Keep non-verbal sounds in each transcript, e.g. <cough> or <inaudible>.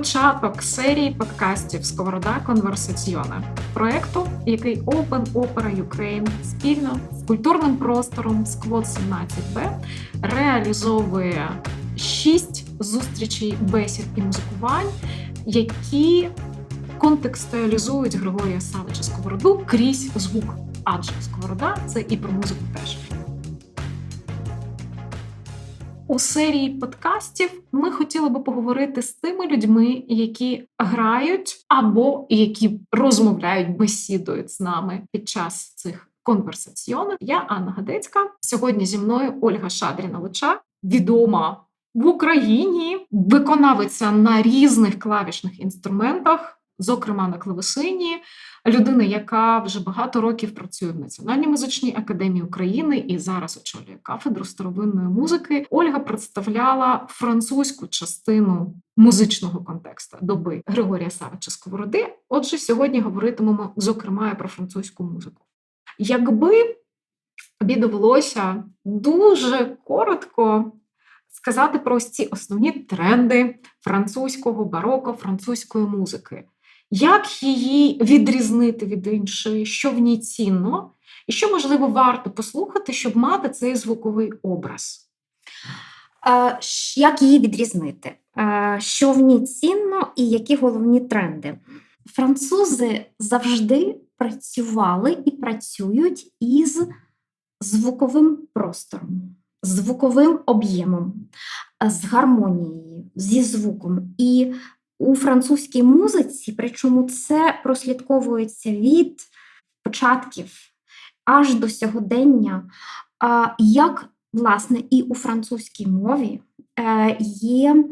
початок серії подкастів Сковорода Конверсаціона проекту, який Open Opera Ukraine спільно з культурним простором Сквот 17Б реалізовує шість зустрічей, бесід і музикувань, які контекстуалізують Григорія Савича Сковороду крізь звук. Адже Сковорода це і про музику теж. У серії подкастів ми хотіли би поговорити з тими людьми, які грають або які розмовляють, бесідують з нами під час цих конверсаціонів. Я Анна Гадецька. Сьогодні зі мною Ольга Шадріна Лича, відома в Україні, виконавиця на різних клавішних інструментах. Зокрема, на клавесині, людина, яка вже багато років працює в Національній музичній академії України і зараз очолює кафедру старовинної музики. Ольга представляла французьку частину музичного контексту доби Григорія Савича Сковороди. Отже, сьогодні говоритимемо зокрема про французьку музику. Якби тобі довелося дуже коротко сказати про ці основні тренди французького бароко, французької музики. Як її відрізнити від іншої, що в ній цінно, і що, можливо, варто послухати, щоб мати цей звуковий образ? Як її відрізнити? Що в ній цінно і які головні тренди? Французи завжди працювали і працюють із звуковим простором, звуковим об'ємом, з гармонією, зі звуком. І у французькій музиці, причому це прослідковується від початків аж до сьогодення, як, власне, і у французькій мові е, є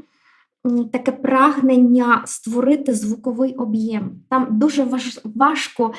таке прагнення створити звуковий об'єм. Там дуже важко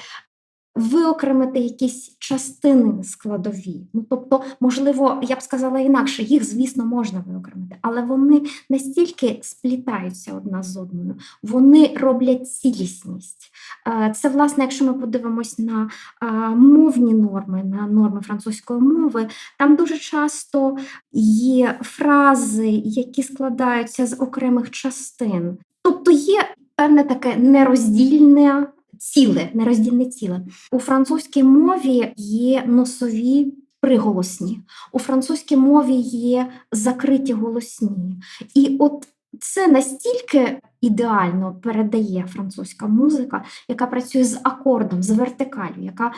виокремити якісь частини складові. Ну, Тобто, можливо, я б сказала інакше, їх, звісно, можна виокремити, але вони настільки сплітаються одна з одною, вони роблять цілісність. Е, це, власне, якщо ми подивимось на е, мовні норми, на норми французької мови, там дуже часто є фрази, які складаються з окремих частин. Тобто є певне таке нероздільне ціле, нероздільне ціле. У французькій мові є носові приголосні, у французькій мові є закриті голосні. І от це настільки ідеально передає французька музика, яка працює з акордом, з вертикалю, яка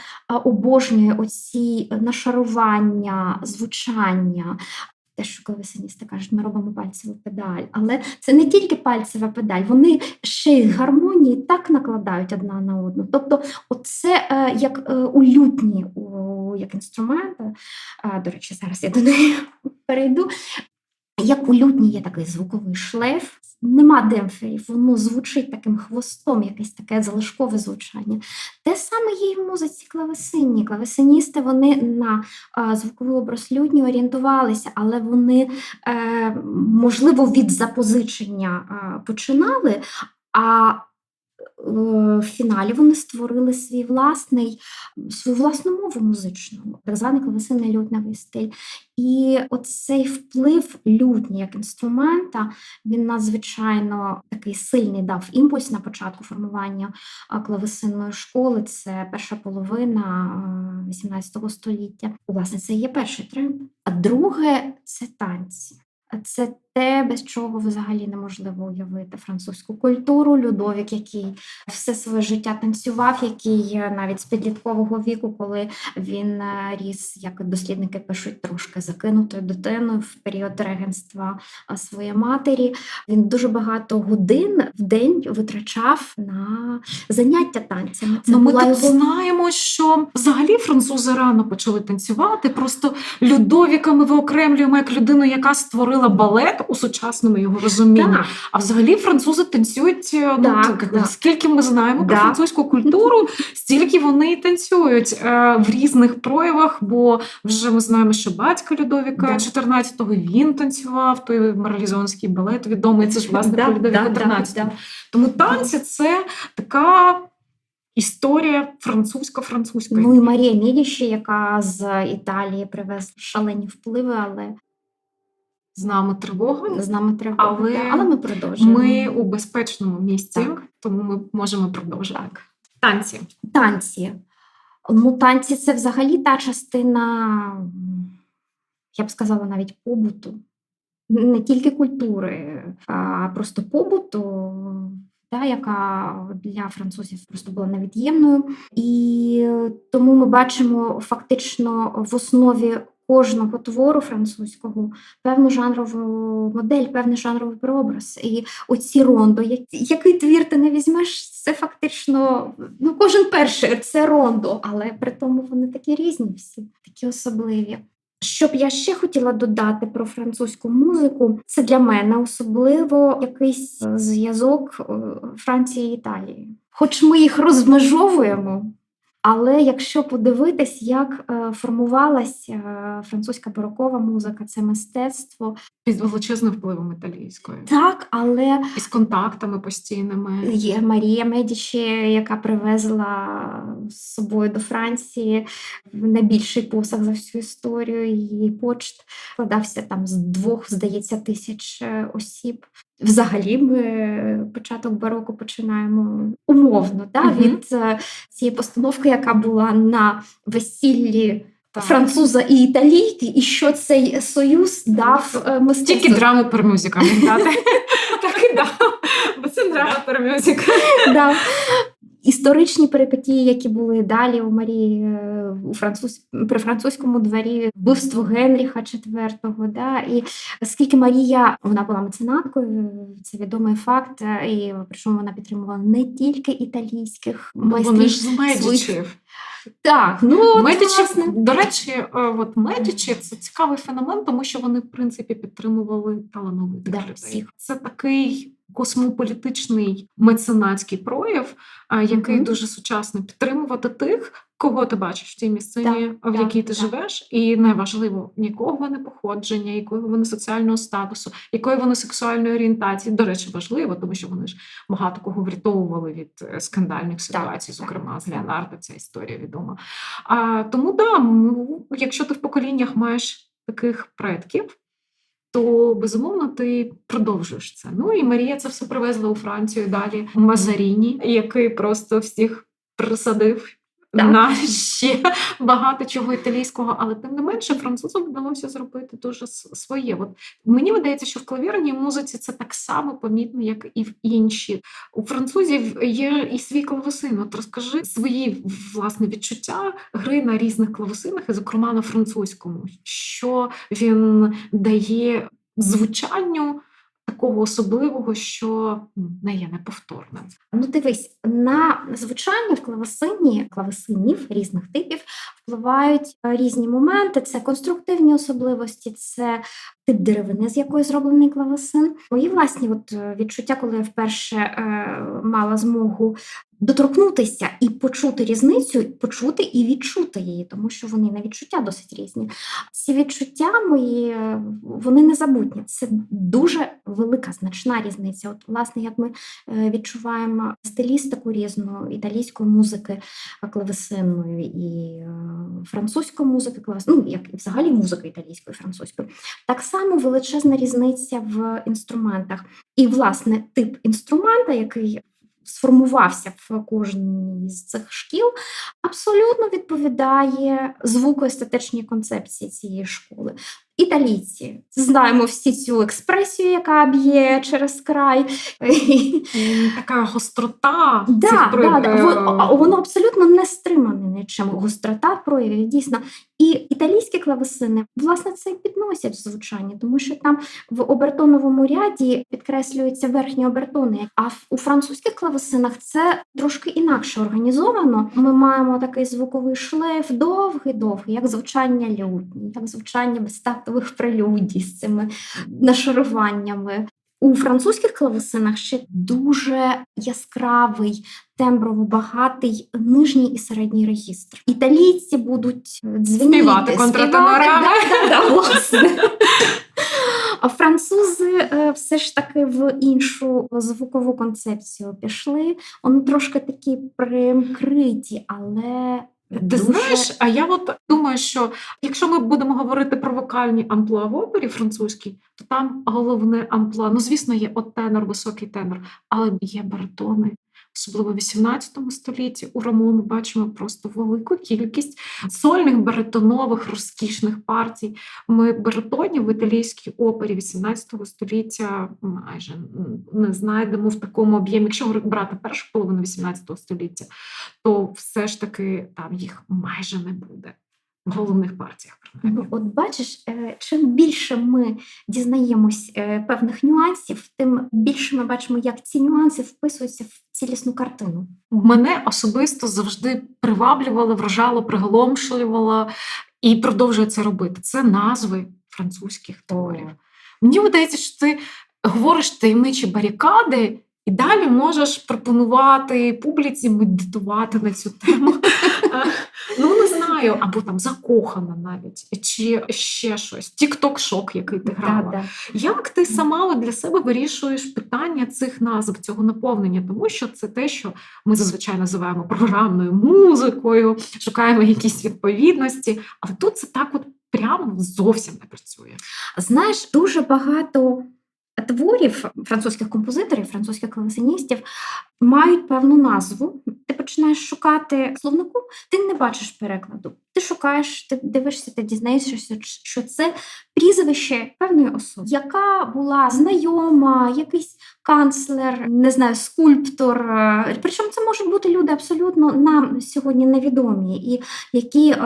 обожнює оці нашарування, звучання, те, що клавесиністи кажуть, ми робимо пальцеву педаль. Але це не тільки пальцева педаль, вони ще й гармонії так накладають одна на одну. Тобто, оце е, як е, у лютні, як інструмент, е, до речі, зараз я до неї перейду. Як у лютні є такий звуковий шлейф, нема демпферів, воно звучить таким хвостом, якесь таке залишкове звучання. Те саме є і в музиці клавесинні. Клавесиністи вони на е, звуковий образ лютні орієнтувалися, але вони, е, можливо, від запозичення е, починали. А в фіналі вони створили свій власний, свою власну мову музичну, так званий клавесинний лютневий стиль. І оцей вплив лютні як інструмента, він надзвичайно такий сильний дав імпульс на початку формування клавесинної школи. Це перша половина 18 століття. Власне, це є перший тренд. А друге це танці. Це те, без чого взагалі неможливо уявити французьку культуру. Людовік, який все своє життя танцював, який навіть з підліткового віку, коли він е, ріс, як дослідники пишуть, трошки закинутою дитиною в період регенства своєї матері. Він дуже багато годин в день витрачав на заняття танцями. Це ну, Ми так його... знаємо, що взагалі французи рано почали танцювати. Просто Людовіка ми виокремлюємо як людину, яка створила балет у сучасному його розумінні. Так. А взагалі французи танцюють. Е, ну, так, так. Скільки ми знаємо про французьку культуру, <laughs> стільки вони і танцюють е, в різних проявах. Бо вже ми знаємо, що батько Людовіка 14-го він танцював той моралізонський балет відомий. Це ж власне про Людовіка 13 Тому танці це така. Історія французька-французька. Ну і Марія Мідіші, яка з Італії привезла шалені впливи, але з нами тривога. З нами тривога, Але але ми продовжуємо. Ми у безпечному місці, Так. тому ми можемо продовжити. Танці. танці. Ну, танці це взагалі та частина, я б сказала, навіть побуту, не тільки культури, а просто побуту, та, яка для французів просто була невід'ємною. І тому ми бачимо фактично в основі кожного твору французького певну жанрову модель, певний жанровий прообраз. І оці рондо, який твір ти не візьмеш, це фактично ну, кожен перший це рондо, але при тому вони такі різні, всі такі особливі. Що б я ще хотіла додати про французьку музику, це для мене особливо якийсь е, зв'язок е, Франції і Італії. Хоч ми їх розмежовуємо, але якщо подивитись, як е, формувалася е, французька барокова музика, це мистецтво, Під величезним впливом італійської. так, але І з контактами постійними. Є Марія Медічі, яка привезла з собою до Франції найбільший посаг за всю історію. Її почт складався там з двох, здається, тисяч е, осіб. Взагалі, ми початок бароко починаємо умовно да, угу. від е, цієї постановки, яка була на весіллі Так. француза і італійки, і що цей союз дав е, мистецтву. Тільки драму про музика. <laughs> Так і дав. Бо це драма про music. Історичні перипетії, які були далі у Марії е, у француз, при французькому дворі, вбивство Генріха IV, да, і оскільки Марія вона була меценаткою, це відомий факт, е, і причому вона підтримувала не тільки італійських Ну, майстрів. Так, ну Медичі, до речі, е, от Медичі це цікавий феномен, тому що вони, в принципі, підтримували талановитих Да, людей. всіх. Це такий космополітичний меценатський прояв, який Мгм. дуже сучасно підтримувати тих, кого ти бачиш в тій місцині, Так, в так, якій ти так. живеш, і найважливо, якого вони походження, якого вони соціального статусу, якої вони сексуальної орієнтації. До речі, важливо, тому що вони ж багато кого врятовували від е, скандальних ситуацій, так, зокрема з так. Леонардо, ця історія відома. А, тому да, ну, якщо ти в поколіннях маєш таких предків, то безумовно ти продовжуєш це. Ну і Марія це все привезла у Францію далі. Мазаріні, який просто всіх присадив. Так. На <laughs> ще багато чого італійського, але тим не менше французам вдалося зробити дуже своє. От мені видається, що в клавірній музиці це так само помітно, як і в інші. У французів є і свій клавесин. От розкажи свої власне відчуття гри на різних клавесинах, і зокрема на французькому, що він дає звучанню такого особливого, що не є неповторним. Ну, дивись, на звучання в клавесині, клавесинів різних типів впливають е, різні моменти. Це конструктивні особливості, це тип деревини, з якої зроблений клавесин. Мої власні от е, відчуття, коли я вперше е, мала змогу доторкнутися і почути різницю, почути і відчути її, тому що вони на відчуття досить різні. Ці відчуття мої е, вони незабутні. Це дуже велика значна різниця. От, власне, як ми відчуваємо стилістику різну італійської музики клавесинної і французької музики, клавес... ну, як і взагалі музики італійської, французької. Так само величезна різниця в інструментах. І, власне, тип інструмента, який сформувався в кожній з цих шкіл, абсолютно відповідає звукоестетичній концепції цієї школи. Італійці знаємо всі цю експресію, яка б'є через край. Така гострота Да, цих да, да. Воно, абсолютно не стримане нічим. Гострота проявів дійсно. І італійські клавесини, власне, це підносять в звучанні, тому що там в обертоновому ряді підкреслюються верхні обертони. А у французьких клавесинах це трошки інакше організовано. Ми маємо такий звуковий шлейф, довгий-довгий, як звучання лютні, як звучання безтактових прелюдій з цими нашаруваннями. У французьких клавесинах ще дуже яскравий, темброво багатий нижній і середній регістр. Італійці будуть е, дзвеніти, Співати контратенорами. співати, <laughs> да, да, власне. А французи е, все ж таки в іншу звукову концепцію пішли. Вони трошки такі примкриті, але Ти дуже- знаєш, а я от думаю, що якщо ми будемо говорити про вокальні амплуа в опері французькій, то там головне амплуа. Ну, звісно, є от тенор, високий тенор, але є баритони. Особливо в 18 столітті у Рамо ми бачимо просто велику кількість сольних баритонових розкішних партій. Ми баритонів в італійській опері 18 століття майже не знайдемо в такому об'ємі. Якщо брати першу половину 18 століття, то все ж таки там їх майже не буде головних партіях. Ну, От бачиш, е, чим більше ми дізнаємось е, певних нюансів, тим більше ми бачимо, як ці нюанси вписуються в цілісну картину. Мене особисто завжди приваблювало, вражало, приголомшувало і продовжує це робити. Це назви французьких творів. Мені видається, що ти говориш таємничі барикади, і далі можеш пропонувати публіці медитувати на цю тему. <laughs> <laughs> Ну, не знаю, або там закохана навіть, чи ще щось. Тік-ток-шок, який ти грала. Да-да. Як ти сама для себе вирішуєш питання цих назв, цього наповнення? Тому що це те, що ми зазвичай називаємо програмною музикою, шукаємо якісь відповідності, але тут це так от прямо зовсім не працює. Знаєш, дуже багато творів французьких композиторів, французьких клавесиністів мають певну назву. Ти починаєш шукати словнику, ти не бачиш перекладу. Ти шукаєш, ти дивишся, ти дізнаєшся, що це прізвище певної особи, яка була знайома, якийсь канцлер, не знаю, скульптор. е, Причому це можуть бути люди абсолютно нам сьогодні невідомі, і які, е,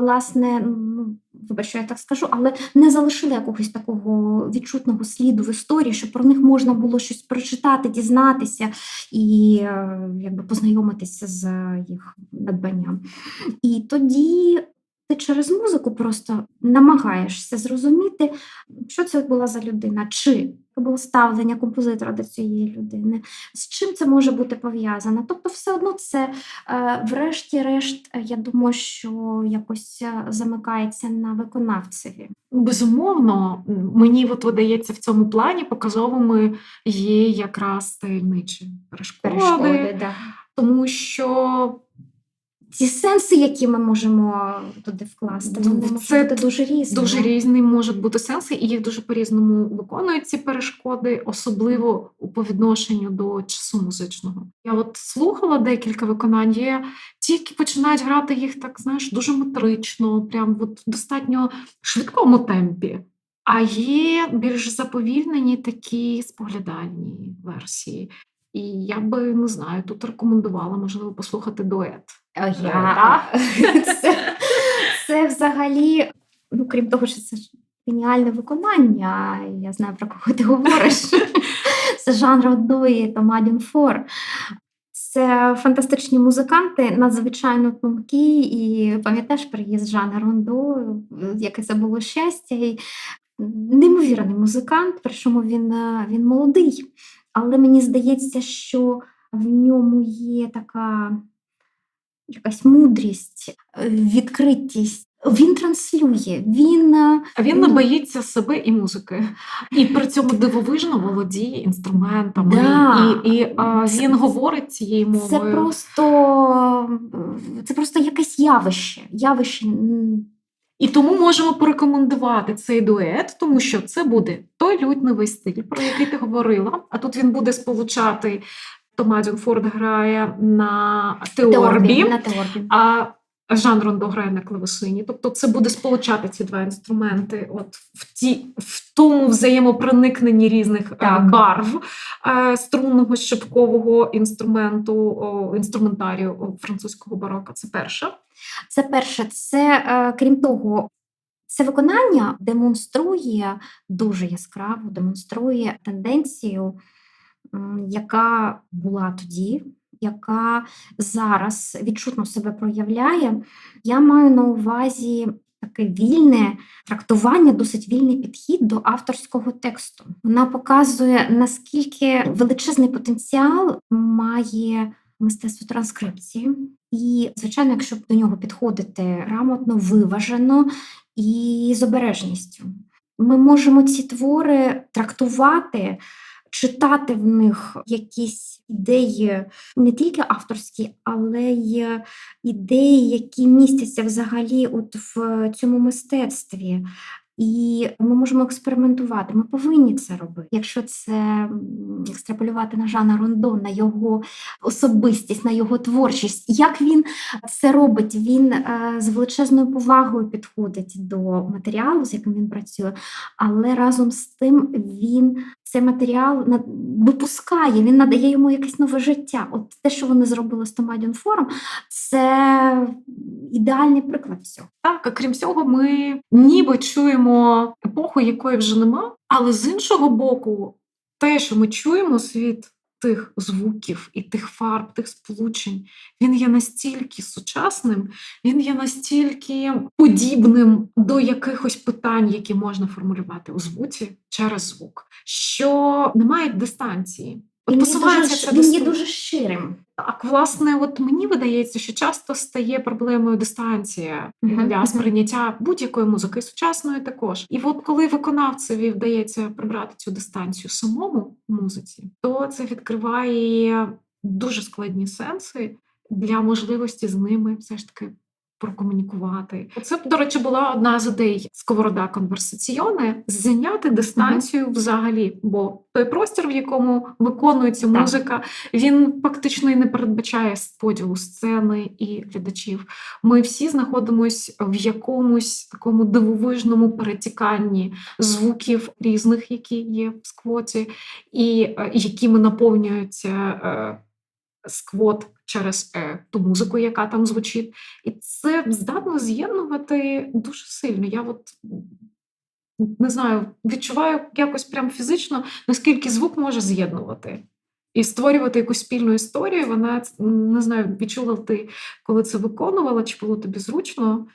власне, ну, вибач, що я так скажу, але не залишили якогось такого відчутного сліду в історії, щоб про них можна було щось прочитати, дізнатися і е, якби познайомитися з їх надбанням. І тоді ти через музику просто намагаєшся зрозуміти, що це була за людина, чи було ставлення композитора до цієї людини, з чим це може бути пов'язано. Тобто, все одно це, е, врешті-решт, е, я думаю, що якось е, замикається на виконавцеві. Безумовно, мені от видається в цьому плані показовими є якраз таємничі перешкоди, Перешкоди, да. тому що Ці сенси, які ми можемо туди вкласти, Ну, вони можуть це бути дуже різні. Дуже різні можуть бути сенси, і їх дуже по-різному виконують ці перешкоди, особливо у по відношенню до часу музичного. Я от слухала декілька виконань, є ті, які починають грати їх так, знаєш, дуже метрично, прям от в достатньо швидкому темпі. А є більш заповільнені такі споглядальні версії. І я би не знаю, тут рекомендувала, можливо, послухати дует. Е, Я... Це, це взагалі, ну крім того, що це ж геніальне виконання, я знаю про кого ти говориш. Це жанр одної Томадін Фор. Це фантастичні музиканти, надзвичайно тонкі, і пам'ятаєш приїзд Жана Рондо, яке це було щастя. І неймовірний музикант, причому він, е, він молодий. Але мені здається, що в ньому є така якась мудрість, е, відкритість. Він транслює, він е, А він не Ну. боїться себе і музики, і при цьому дивовижно володіє інструментами. Да. І, і а, Це- він говорить цією мовою. це просто, е, це просто якесь явище. явище. І тому можемо порекомендувати цей дует, тому що це буде той лютневий стиль, про який ти говорила. А тут він буде сполучати Томадін Форд грає на теорбі, на теорбі. а Жан Рондо грає на клавесині. Тобто це буде сполучати ці два інструменти от в, ті, в тому взаємопроникненні різних е, Так. барв е, струнного щепкового інструменту, інструментарію французького барока. Це перше. Це перше, це е, крім того, це виконання демонструє дуже яскраво, демонструє тенденцію, яка була тоді, яка зараз відчутно себе проявляє. Я маю на увазі таке вільне трактування, досить вільний підхід до авторського тексту. Вона показує, наскільки величезний потенціал має мистецтво транскрипції. І, звичайно, якщо до нього підходити грамотно, виважено і з обережністю, ми можемо ці твори трактувати, читати в них якісь ідеї не тільки авторські, але й ідеї, які містяться взагалі от в цьому мистецтві. І ми можемо експериментувати. Ми повинні це робити. Якщо це екстраполювати на Жана Рондо, на його особистість, на його творчість, як він це робить? Він е, з величезною повагою підходить до матеріалу, з яким він працює, але разом з тим він цей матеріал випускає, він надає йому якесь нове життя. От те, що вони зробили з Томадіон Форум, це ідеальний приклад цього. Так, крім цього, ми ніби чуємо епоху, якої вже нема, але з іншого боку, те, що ми чуємо світ тих звуків і тих фарб, тих сполучень, він є настільки сучасним, він є настільки подібним до якихось питань, які можна формулювати у звуці через звук, що немає дистанції. От дуже, це він є дуже ширим. Так, власне, от мені видається, що часто стає проблемою дистанція Мгм, для сприйняття будь-якої музики, сучасної також. І от коли виконавцеві вдається прибрати цю дистанцію самому музиці, то це відкриває дуже складні сенси для можливості з ними все ж таки. Прокомунікувати. Це, до речі, була одна з ідей сковорода конверсаціони зайняти дистанцію взагалі, бо той простір, в якому виконується Так. музика, він фактично і не передбачає поділу сцени і глядачів. Ми всі знаходимось в якомусь такому дивовижному перетіканні звуків різних, які є в сквоті, і е, якими наповнюється е, сквот через е, ту музику, яка там звучить. І це здатно з'єднувати дуже сильно. Я от не знаю, відчуваю якось прям фізично, наскільки звук може з'єднувати. І створювати якусь спільну історію. Вона не знаю, відчула ти, коли це виконувала, чи було тобі зручно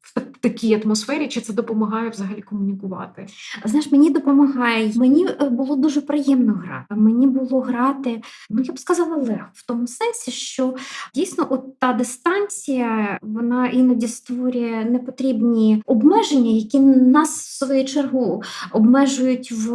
в такій атмосфері, чи це допомагає взагалі комунікувати? Знаєш, мені допомагає. Мені е, було дуже приємно грати. Мені було грати, ну я б сказала, легко в тому сенсі, що дійсно от та дистанція вона іноді створює непотрібні обмеження, які нас в свою чергу обмежують в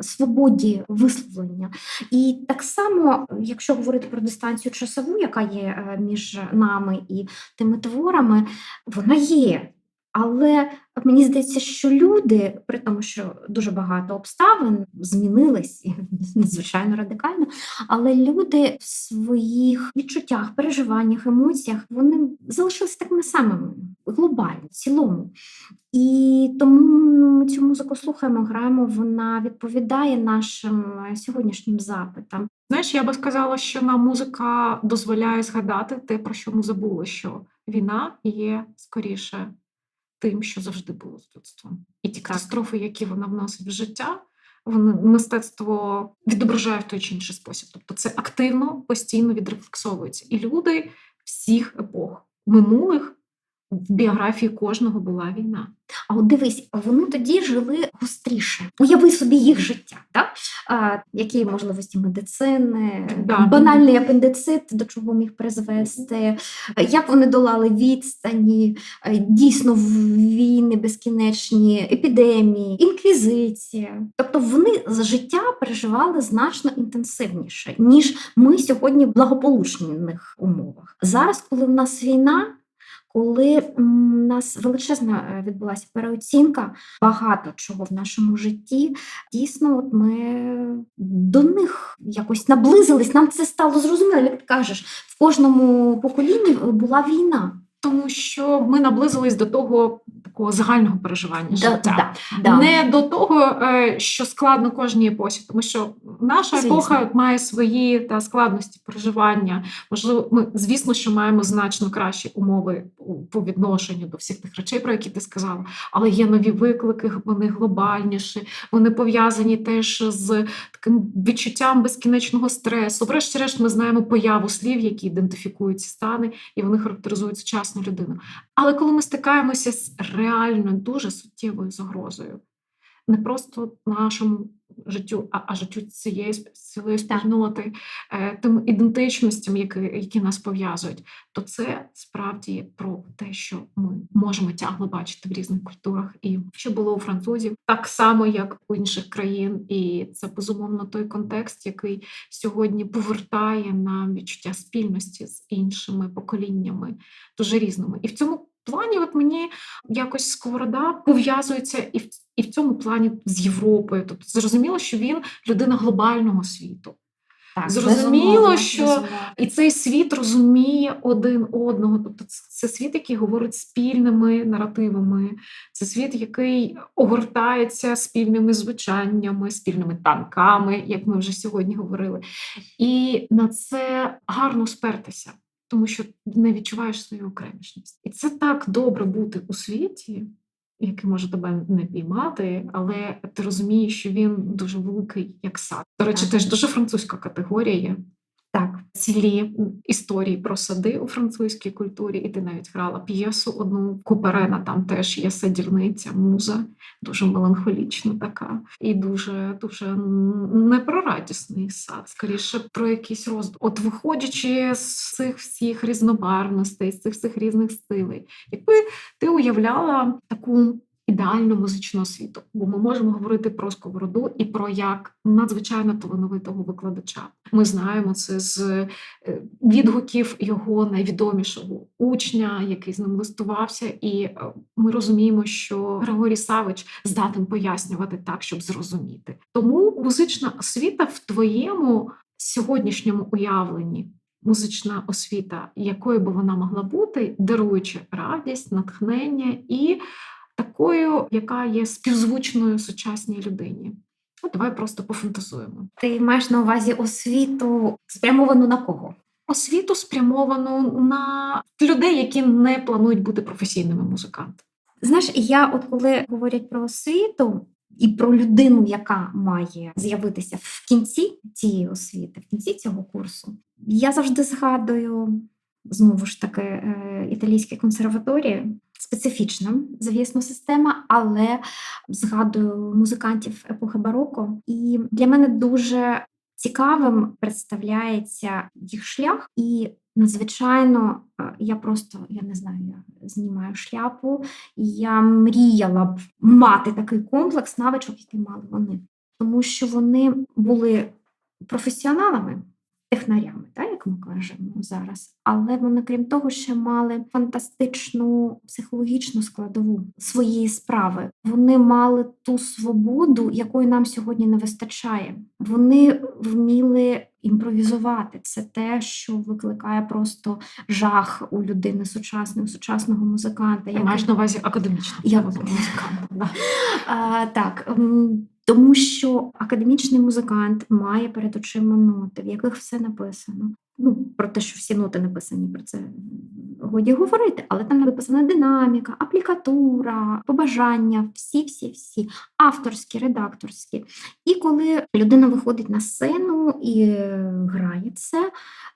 свободі висловлення. І так само, якщо говорити про дистанцію часову, яка є е, між нами і тими творами, вона є. Але мені здається, що люди, при тому, що дуже багато обставин змінились <laughs> надзвичайно радикально, але люди в своїх відчуттях, переживаннях, емоціях вони залишилися такими самими глобально, в цілому. І тому ми цю музику слухаємо, граємо, вона відповідає нашим сьогоднішнім запитам. Знаєш, я би сказала, що нам музика дозволяє згадати те, про що ми забули, що війна є скоріше тим, що завжди було з людством. І ті катастрофи, які вона вносить в життя, вони мистецтво відображає в той чи інший спосіб. Тобто це активно, постійно відрефлексовується. І люди всіх епох минулих в біографії кожного була війна. А от дивись, вони тоді жили гостріше. Уяви собі їх життя, так? А, які можливості медицини, Да. банальний апендицит, до чого міг призвести, як вони долали відстані, е, дійсно війни безкінечні, епідемії, інквізиція. Тобто вони за життя переживали значно інтенсивніше, ніж ми сьогодні в благополучних умовах. Зараз, коли в нас війна. Коли у нас величезна е, відбулася переоцінка багато чого в нашому житті, дійсно, от ми до них якось наблизились. Нам це стало зрозуміло, як ти кажеш, в кожному поколінні була війна. Тому що ми наблизились до того такого загального переживання життя. да, да. Не до того, е, що складно кожній епосі, тому що наша Звісно. епоха має свої та складності проживання. Можливо, ми звісно, що маємо значно кращі умови по відношенню до всіх тих речей, про які ти сказала. Але є нові виклики, вони глобальніші, вони пов'язані теж з таким відчуттям безкінечного стресу. Врешті-решт, ми знаємо появу слів, які ідентифікують ці стани, і вони характеризують сучасну людину. Але коли ми стикаємося з реально дуже суттєвою загрозою, не просто нашому життю, а, а життю цієї цілої спільноти, е, тим ідентичностям, які, які нас пов'язують, то це справді про те, що ми можемо тягло бачити в різних культурах, і що було у французів, так само як у інших країн, і це безумовно той контекст, який сьогодні повертає нам відчуття спільності з іншими поколіннями, дуже різними. І в цьому плані, от мені якось Сковорода пов'язується і в, і в цьому плані з Європою. Тобто зрозуміло, що він людина глобального світу. Так, Зрозуміло, безумовно, що- безумовно. І цей світ розуміє один одного. Тобто, це світ, який говорить спільними наративами. Це світ, який огортається спільними звучаннями, спільними танками, як ми вже сьогодні говорили. І на це гарно спертися, тому що не відчуваєш свою окремішність. І це так добре бути у світі. Який може тебе не піймати, але ти розумієш, що він дуже великий, як сад. До речі, теж дуже французька категорія Так, цілі історії про сади у французькій культурі, і ти навіть грала п'єсу одну Куперена. Там теж є садівниця, муза, дуже меланхолічна така, і дуже дуже не про радісний сад, скоріше про якийсь роздум. От виходячи з цих всіх різнобарвностей, з цих всіх різних стилей, якби ти уявляла таку. Ідеальну музичну освіту, бо ми можемо говорити про сковороду і про як надзвичайно талановитого викладача. Ми знаємо це з е, відгуків його найвідомішого учня, який з ним листувався, і е, ми розуміємо, що Григорій Савич здатен пояснювати так, щоб зрозуміти. Тому музична освіта в твоєму сьогоднішньому уявленні. Музична освіта, якою би вона могла бути, даруючи радість, натхнення і такою, яка є співзвучною сучасній людині. От давай просто пофантазуємо. ти маєш на увазі освіту спрямовану на кого? освіту спрямовану на людей, які не планують бути професійними музикантами. Знаєш, я, от коли говорять про освіту і про людину, яка має з'явитися в кінці цієї освіти, в кінці цього курсу, я завжди згадую знову ж таки е, італійські консерваторії. Специфічна, звісно, система, але згадую музикантів епохи бароко. І для мене дуже цікавим представляється їх шлях, і надзвичайно е, я просто я не знаю, я знімаю шляпу. і Я мріяла б мати такий комплекс навичок, який мали вони, тому що вони були професіоналами. Технарями, так, як ми кажемо зараз, але вони, крім того, ще мали фантастичну психологічну складову своєї справи. Вони мали ту свободу, якої нам сьогодні не вистачає. Вони вміли імпровізувати. Це те, що викликає просто жах у людини сучасної, у сучасного музиканта. Я маєш на увазі академічно Я- музиканта. Так, тому що академічний музикант має перед очима ноти, в яких все написано. Ну, про те, що всі ноти написані, про це годі говорити, але там написана динаміка, аплікатура, побажання, всі-всі-всі, авторські, редакторські. І коли людина виходить на сцену і е, грає це,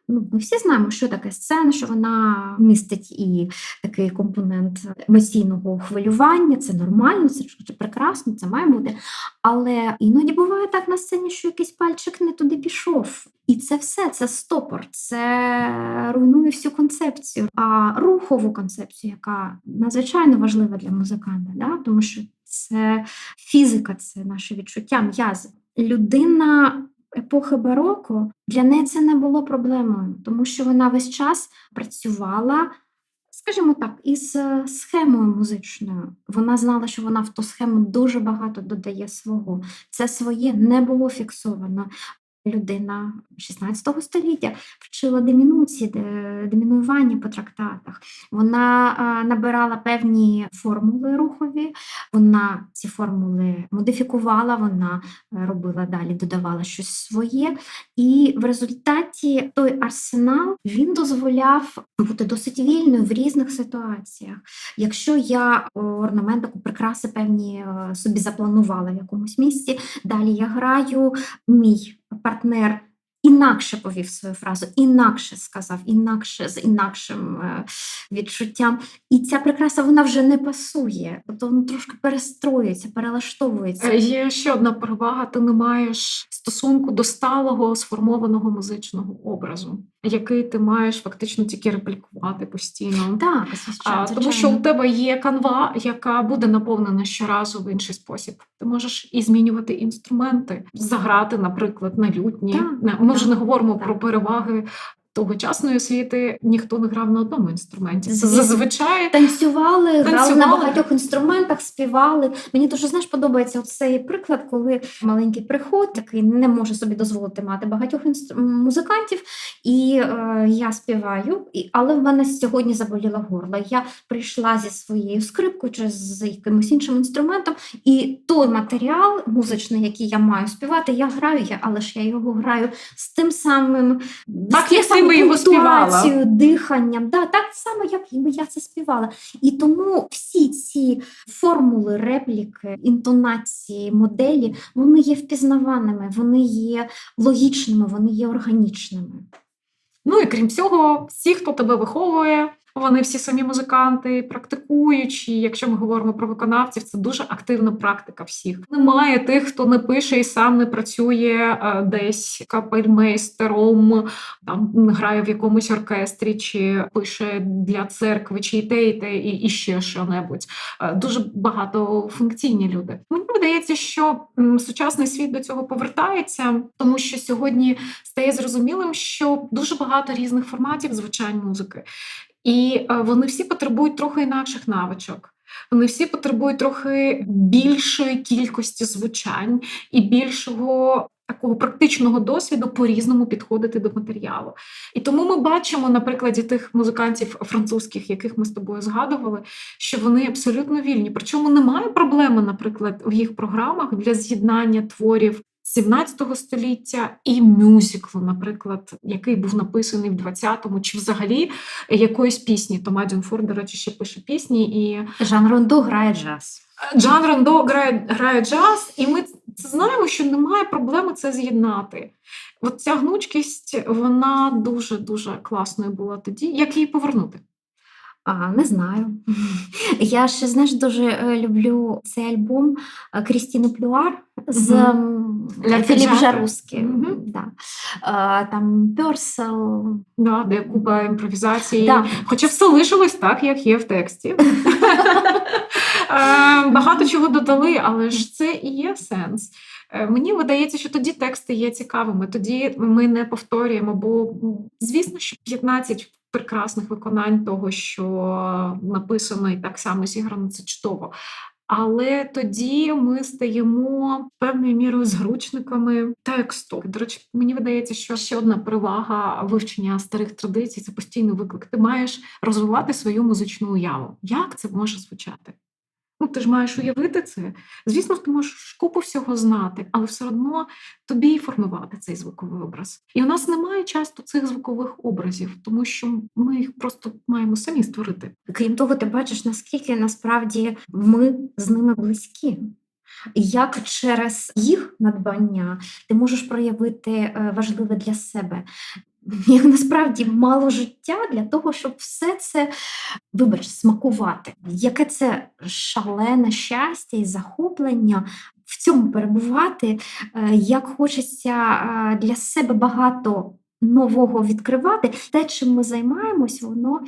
ну, ми всі знаємо, що таке сцена, що вона містить і такий компонент емоційного хвилювання. Це нормально, це прекрасно, це має бути. Але іноді буває так на сцені, що якийсь пальчик не туди пішов. І це все, це стопор, це руйнує всю концепцію, а рухову концепцію, яка надзвичайно важлива для музиканта, да? тому що це фізика, це наше відчуття, м'язи. Людина епохи бароко для неї це не було проблемою, тому що вона весь час працювала. Скажімо так, із схемою музичною. Вона знала, що вона в ту схему дуже багато додає свого. Це своє не було фіксовано. Людина 16 століття вчила демінуції, де- демінуювання по трактатах. Вона набирала певні формули рухові, вона ці формули модифікувала, вона е, робила далі, додавала щось своє. І в результаті той арсенал він дозволяв бути досить вільною в різних ситуаціях. Якщо я о, орнаментику, прикраси певні е, собі запланувала в якомусь місці, далі я граю, мій партнер інакше повів свою фразу, інакше сказав, інакше з інакшим е, відчуттям. І ця прикраса вона вже не пасує, тобто воно трошки перестроюється, перелаштовується. Е, Є ще одна перевага: ти не маєш стосунку до сталого сформованого музичного образу, який ти маєш фактично тільки реплікувати постійно. Так, А, звичайно. тому що у тебе є канва, яка буде наповнена щоразу в інший спосіб. Ти можеш і змінювати інструменти, заграти, наприклад, на лютні. Так, Ми вже не говоримо так. про переваги тогочасної освіти ніхто не грав на одному інструменті. Це зазвичай Танцювали, грали на багатьох інструментах, співали. Мені дуже знаєш, подобається цей приклад, коли маленький приход, який не може собі дозволити мати багатьох інстру- музикантів, і е, я співаю, і, але в мене сьогодні заболіло горло. Я прийшла зі своєю скрипкою чи з якимось іншим інструментом, і той матеріал музичний, який я маю співати, я граю, я, але ж я його граю з тим самим Так, з би його співала. диханням. Да, так само, як і я це співала. І тому всі ці формули, репліки, інтонації, моделі, вони є впізнаваними, вони є логічними, вони є органічними. Ну і крім цього, всі, хто тебе виховує, вони всі самі музиканти, практикуючі. Якщо ми говоримо про виконавців, це дуже активна практика всіх. Немає тих, хто не пише і сам не працює е, десь капельмейстером, там грає в якомусь оркестрі, чи пише для церкви, чи те, і те, і, і ще що-небудь. Е, Дуже багатофункційні люди. Мені видається, що сучасний світ до цього повертається, тому що сьогодні стає зрозумілим, що дуже багато різних форматів звучань музики, і е, вони всі потребують трохи інакших навичок. Вони всі потребують трохи більшої кількості звучань і більшого такого практичного досвіду по-різному підходити до матеріалу. І тому ми бачимо на прикладі тих музикантів французьких, яких ми з тобою згадували, що вони абсолютно вільні. Причому немає проблеми, наприклад, в їх програмах для з'єднання творів 17 століття і мюзиклу, наприклад, який був написаний в 20-му, чи взагалі якоїсь пісні. Тома Дюнфор, до речі, ще пише пісні, і Жан Рондо грає джаз. Джан Рандо грає, грає джаз, і ми це знаємо, що немає проблеми це з'єднати. От ця гнучкість, вона дуже дуже класною була тоді. Як її повернути? А, не знаю. <laughs> Я ще знаєш дуже е, люблю цей альбом е, Крістіни Плюар з м, Філіп. Да. Е, Там Персел. Да, де купа імпровізації. Да. Хоча все лишилось так, як є в тексті. <laughs> Е, Багато чого додали, але ж це і є сенс. Мені видається, що тоді тексти є цікавими, тоді ми не повторюємо, бо звісно, що 15 прекрасних виконань того, що написано і так само зіграно, це чудово. Але тоді ми стаємо певною мірою зручниками тексту. До речі, мені видається, що ще одна перевага вивчення старих традицій це постійний виклик. Ти маєш розвивати свою музичну уяву. Як це може звучати? Ну, ти ж маєш уявити це. Звісно, ти можеш купу всього знати, але все одно тобі й формувати цей звуковий образ. І у нас немає часто цих звукових образів, тому що ми їх просто маємо самі створити. Крім того, ти бачиш, наскільки насправді ми з ними близькі. Як через їх надбання ти можеш проявити е, важливе для себе. <laughs> Як насправді мало життя для того, щоб все це, вибач, смакувати. Яке це шалене щастя і захоплення в цьому перебувати, е, як хочеться е, для себе багато нового відкривати. Те, чим ми займаємось, воно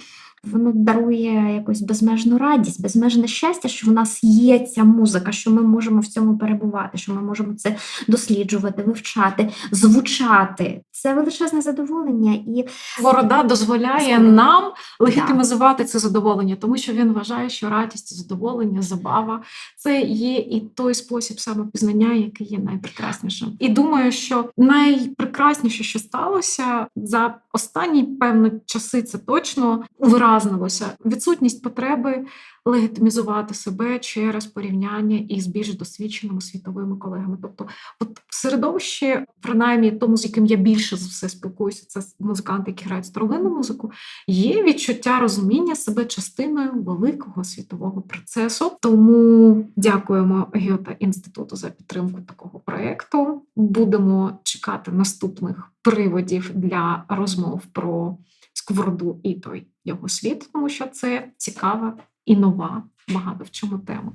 воно дарує якусь безмежну радість, безмежне щастя, що в нас є ця музика, що ми можемо в цьому перебувати, що ми можемо це досліджувати, вивчати, звучати. Це величезне задоволення. І Борода дозволяє Згодна. нам легітимізувати це задоволення, тому що він вважає, що радість, задоволення, забава це є і той спосіб самопізнання, який є найпрекраснішим. І думаю, що найпрекрасніше, що сталося за останні певні часи, це точно увиразнилося відсутність потреби легітимізувати себе через порівняння із більш досвідченими світовими колегами. Тобто, от в середовищі, принаймні тому, з яким я більше за все спілкуюся, це музиканти, які грають старовинну музику, є відчуття розуміння себе частиною великого світового процесу. Тому дякуємо Гьота інституту за підтримку такого проєкту. Будемо чекати наступних приводів для розмов про сковороду і той його світ, тому що це цікава і нова багато в чому тема.